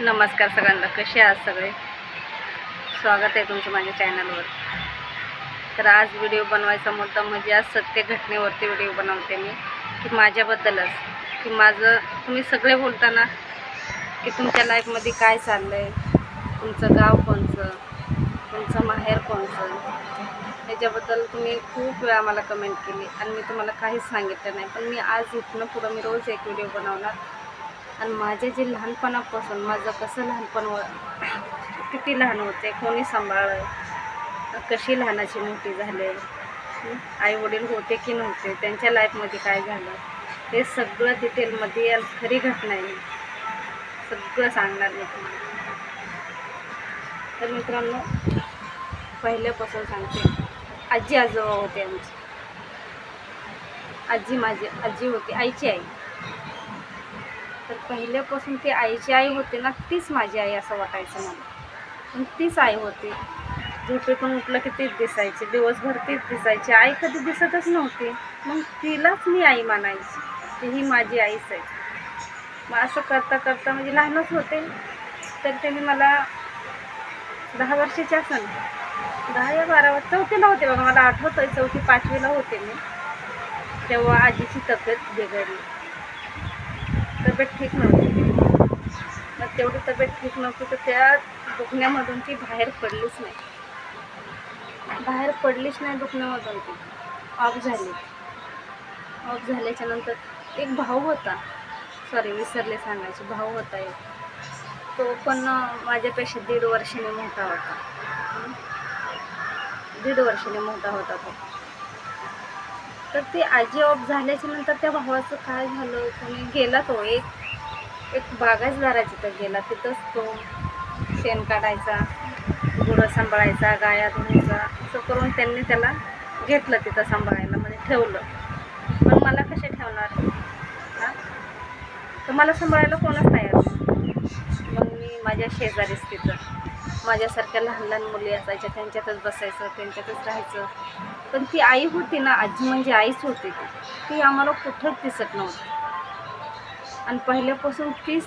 नमस्कार सगळ्यांना कसे आहात सगळे? स्वागत आहे तुमचं माझ्या चॅनलवर. तर आज व्हिडिओ बनवायचा मुद्दा म्हणजे आज सत्य घटनेवरती व्हिडिओ बनवते मी की माझ्याबद्दलच. की माझं तुम्ही सगळे बोलताना की तुमच्या लाईफमध्ये काय चाललं आहे तुमचं गाव कोणचं तुमचं माहेर कोणचं? याच्याबद्दल तुम्ही खूप वेळा मला कमेंट केली आणि मी तुम्हाला काहीच सांगितलं नाही. पण मी आज इथनं पुढं मी रोज एक व्हिडिओ बनवणार. आणि माझे जे लहानपणापासून माझं कसं लहानपण व किती लहान होते कोणी सांभाळलं? कशी लहानाची मोठी झाले? आई वडील होते की नव्हते? त्यांच्या लाईफमध्ये काय झालं? हे सगळं डिटेलमध्ये खरी घटना आहे. सगळं सांगणार मी तुम्हाला. तर मित्रांनो पहिल्यापासून सांगते. आजी आजोबा होते आमची. आजी माझी आजी होती आईची आई. पहिल्यापासून ती आईची आई होती ना तीच माझी आई असं वाटायचं मला. पण तीच आई होती. झोपेतून उठलं की तीच दिसायची. दिवसभर तीच दिसायची. आई कधी दिसतच नव्हती. मग तिलाच मी आई मानायची. की ही माझी आईच आहे. मग असं करता करता म्हणजे लहानच होते. तर त्यांनी मला दहा वर्षाचे असेल दहा या बारा वर्ष चौथीला होते बघा. मला आठवतं आहे चौथी पाचवीला होते मी. तेव्हा आजीची तब्येत बिघडली. तब्येत ठीक नव्हती. मग तेवढी तब्येत ठीक नव्हती तर त्या दुखण्यामधून ती बाहेर पडलीच नाही. बाहेर पडलीच नाही दुखण्यामधून ती. ऑफ झाली. ऑफ झाल्याच्यानंतर एक भाऊ होता. सॉरी विसरले सांगायचे. भाऊ होता एक. तो पण माझ्यापेक्षा दीड वर्षाने मोठा होता. दीड वर्षाने मोठा होता तो. तर ते आजी ऑफ झाल्याच्यानंतर त्या भावाचं काय झालं? कोणी गेला तो एक एक बागायतदाराची तर गेला. तिथंच तो शेण काढायचा गुरं सांभाळायचा गाया धुवायचा असं करून त्यांनी त्याला घेतलं तिथं सांभाळायला म्हणजे ठेवलं. पण मला कसे ठेवणार? हां? तर मला सांभाळायला कोणच तयार नाही. मग मी माझ्या शेजारीच तिथं. माझ्यासारख्या लहान लहान मुली असायच्या त्यांच्यातच बसायचं त्यांच्यातच राहायचं. पण ती आई होती ना आजी म्हणजे आईच होती ती. ती आम्हाला कुठंच दिसत नव्हती. आणि पहिल्यापासून तीच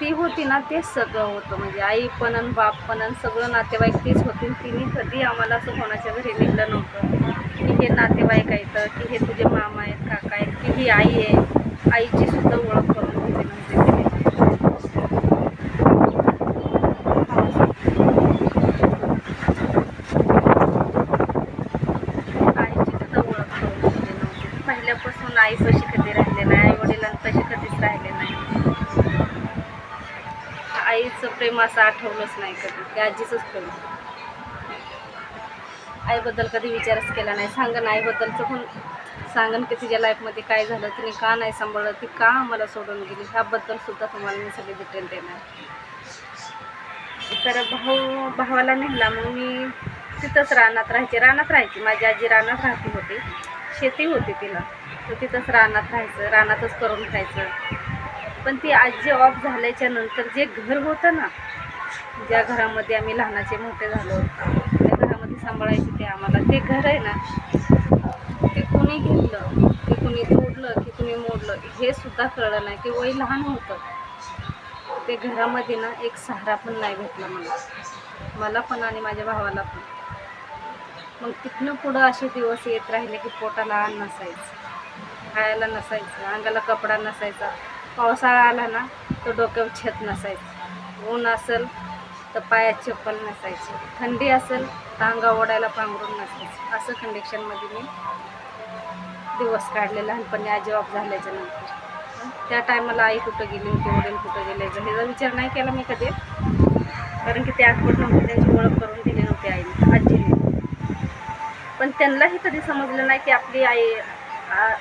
ती होती ना तेच सगळं होतं. म्हणजे आई पण आणि बाप पण आणि सगळं नातेवाईक तीच होती. तिने कधी आम्हाला असं कोणाच्या घरी निघलं नव्हतं. की हे नातेवाईक आहेत की हे तुझे मामा आहेत काका आहेत की ही आई आहे. आईची सुद्धा ओळख करून दिली नव्हती तिने आईची सुद्धा ओळख करून दिली लहानपणापासून आई आईपाशी कधी राहिले नाही आई वडिलांपाशी कधीच राहिले नाही. आईचं प्रेम असं आठवलंच नाही कधी ते आजीचंच प्रेम. आईबद्दल कधी विचारच केला नाही. सांगन आईबद्दलचं पण सांगन की तिच्या लाईफमध्ये काय झालं तिने का नाही सांभाळलं ती का आम्हाला सोडून गेली? ह्याबद्दल सुद्धा तुम्हाला मी सगळी डिटेल देणार. तर भाऊ भावाला नेला मग मी तिथंच रानात राहायची. रानात राहायची. माझी आजी रानात राहती होती. शेती होती तिला. तर तिथंच रानात राहायचं रानातच करून खायचं. पण ती आजी ऑफ झाल्याच्यानंतर जे घर होतं ना ज्या घरामध्ये आम्ही लहानाचे मोठे झालो त्या घरामध्ये सांभाळायचे ते आम्हाला ते घर आहे ना ते कुणी घेतलं की कुणी तोडलं की कुणी मोडलं हे सुद्धा कळलं नाही की वय लहान होतं. ते घरामध्ये ना एक सहारा पण नाही भेटला मला. मला पण आणि माझ्या भावाला पण. मग तिथनं पुढं असे दिवस येत राहिले की पोटाला अन्न नसायचं. खायला नसायचं अंगाला कपडा नसायचा. पावसाळा आला ना तर डोक्यावर छत नसायचं. ऊन असेल तर पायात चप्पल नसायची. थंडी असेल तर अंगा ओढायला पांघरून नसायचं. असं कंडिशनमध्ये मी दिवस काढले लहानपणी आजी झाल्याच्यानंतर. त्या टायमाला आई कुठं गेली होती वडील कुठं गेले ह्याचा विचार नाही केला मी कधी. कारण की ते आठवण त्यांची ओळख करून दिली नव्हती आईने आजीने. पण त्यांनाही कधी समजलं नाही की आपली आई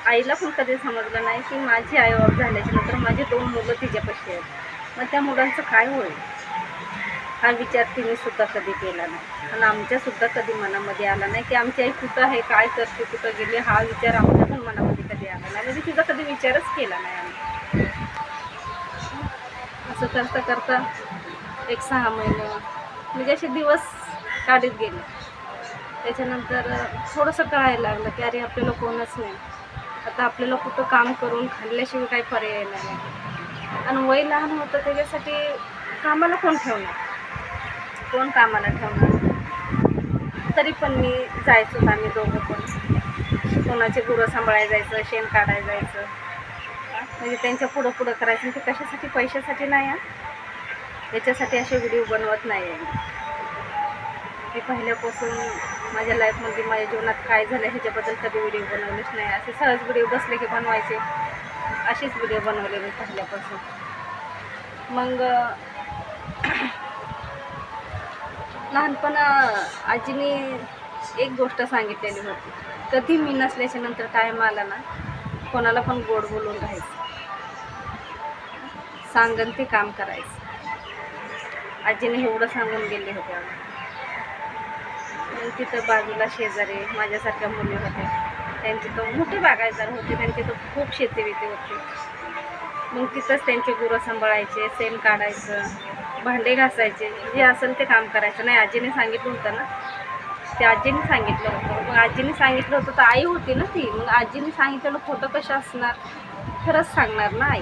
आईला पण कधी समजलं नाही की माझी आई ऑफ झाल्याच्यानंतर माझी दोन मुलं तिच्यापाशी आहेत. मग त्या मुलांचं काय होईल? हा विचार तिने सुद्धा कधी केला नाही. आणि आमच्यासुद्धा कधी मनामध्ये आला नाही की आमची आई कुठं आहे काय करते कुठं गेले हा विचार आमच्या पण मनामध्ये कधी आला नाही. म्हणजे तिचा कधी विचारच केला नाही आम्ही. असं करता करता एक सहा महिने म्हणजे असे दिवस काढत गेले. त्याच्यानंतर थोडंसं कळायला लागलं की अरे आपल्याला कोणच नाही. आता आपल्याला कुठं काम करून खाल्ल्याशिवाय काही पर्याय नाही. आणि वय लहान होतं त्याच्यासाठी कामाला कोण ठेवणार? कोण कामाला ठेवणार? तरी पण मी जायचो आम्ही दोघं पण. कोणाचे गुरं सांभाळायला जायचं शेण काढायला जायचं. म्हणजे त्यांच्या पुढं पुढं करायचं. ते कशासाठी? पैशासाठी नाही हा. याच्यासाठी असे व्हिडिओ बनवत नाही आहे मी पहिल्यापासून माझ्या लाईफमध्ये माझ्या जीवनात काय झालं ह्याच्याबद्दल कधी व्हिडिओ बनवलेच नाही. असे सहज व्हिडिओ बसले की बनवायचे. असेच व्हिडिओ बनवले मी पहिल्यापासून. मग लहानपण आजीने एक गोष्ट सांगितलेली होती. कधी मी नसल्याच्या नंतर टाईम आला ना कोणाला पण गोड बोलून राहायचं. सांगन ते काम करायचं. आजीने एवढं सांगून गेले होते आम्हाला. मग तिथं बाजूला शेजारी माझ्यासारख्या मुली होत्या. त्यांची तर मोठे बागायदार होते त्यांची तर खूप शेती बिती होती. मग तिथंच त्यांचे गुरं सांभाळायचे सेम काढायचं भांडे घासायचे जे असेल ते काम करायचं. नाही आजीने सांगितलं होतं ना? ते आजीने सांगितलं होतं. मग आजीने सांगितलं होतं तर आई होती ना ती. मग आजीने सांगितलेलं खोटं कसं असणार? खरंच सांगणार ना आई?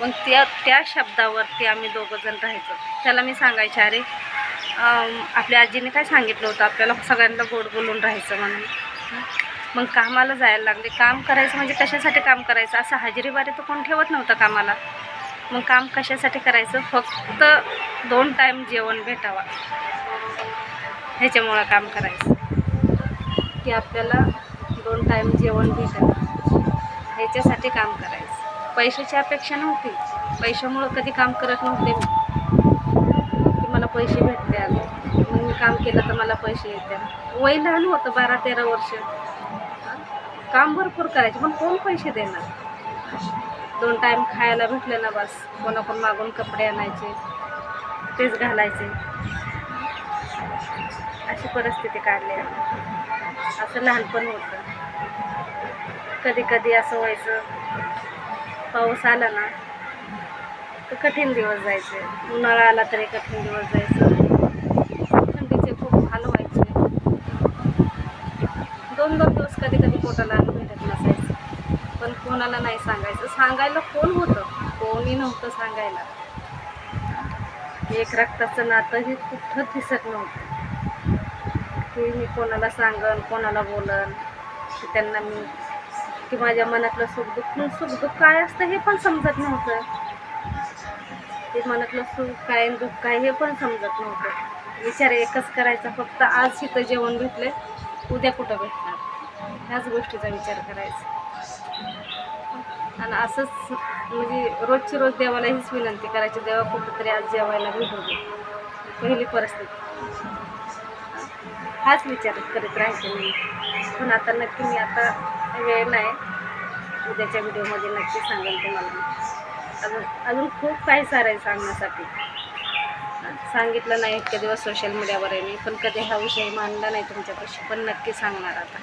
मग त्या त्या शब्दावरती आम्ही दोघं जण राहायचो. त्याला मी सांगायचे अरे आपल्या आजीने काय सांगितलं होतं? आपल्याला सगळ्यांना गोड बोलून राहायचं म्हणून. मग कामाला जायला लागले. काम करायचं म्हणजे कशासाठी काम करायचं? असं हजेरीबारी तर कोण ठेवत नव्हतं कामाला. मग काम कशासाठी करायचं? फक्त दोन टाईम जेवण भेटावा. ह्याच्यामुळं काम करायचं. की आपल्याला दोन टाईम जेवण भेटावं. ह्याच्यासाठी काम करायचं. पैशाची अपेक्षा नव्हती. पैशामुळं कधी काम करत नव्हते मी. पैसे भेटते मग मी काम केलं तर मला पैसे येते. वय लहान होतं बारा तेरा वर्ष. काम भरपूर करायचे पण कोण पैसे देणार? दोन टाईम खायला भेटले ना बस. कोणाकोण मागून कपडे आणायचे तेच घालायचे. अशी परिस्थिती काढली आहे असं लहानपण होतं. कधी कधी असं व्हायचं. पाऊस आला ना कठीण दिवस जायचे. उन्हाळा आला तरी कठीण दिवस जायचं. थंडीचे खूप हाल व्हायचे. दोन दोन दिवस कधी कधी पोटाला भेटत नसायचं. पण कोणाला नाही सांगायचं. सांगायला कोण होतं? कोणी नव्हतं सांगायला. एक रक्ताचं नातं हे कुठं दिसत नव्हतं. की मी कोणाला सांगन कोणाला बोलन की त्यांना मी की माझ्या मनातलं सुखदुःख सुखदुःख काय असतं हे पण समजत नव्हतं. ते मनातलं सुख काय दुःख काय हे पण समजत नव्हतं. विचार एकच करायचा फक्त आज इथं जेवण भेटले उद्या कुठं भेटणार? ह्याच गोष्टीचा विचार करायचा. आणि असंच म्हणजे रोजची रोज देवाला हीच विनंती करायची देवा कुठंतरी आज जेवायला भेटू दे. पहिली परिस्थिती. हाच विचार करत राहायचे मी. पण आता नक्की मी आता वेळ नाही. उद्याच्या व्हिडिओमध्ये नक्की सांगेन तुम्हाला. अजून अजून खूप काही सारं आहे सांगण्यासाठी. सांगितलं नाही इतक्या दिवस सोशल मीडियावर आहे. मी पण कधी हा विषय मांडला नाही तुमच्यापाशी पण नक्की सांगणार आता.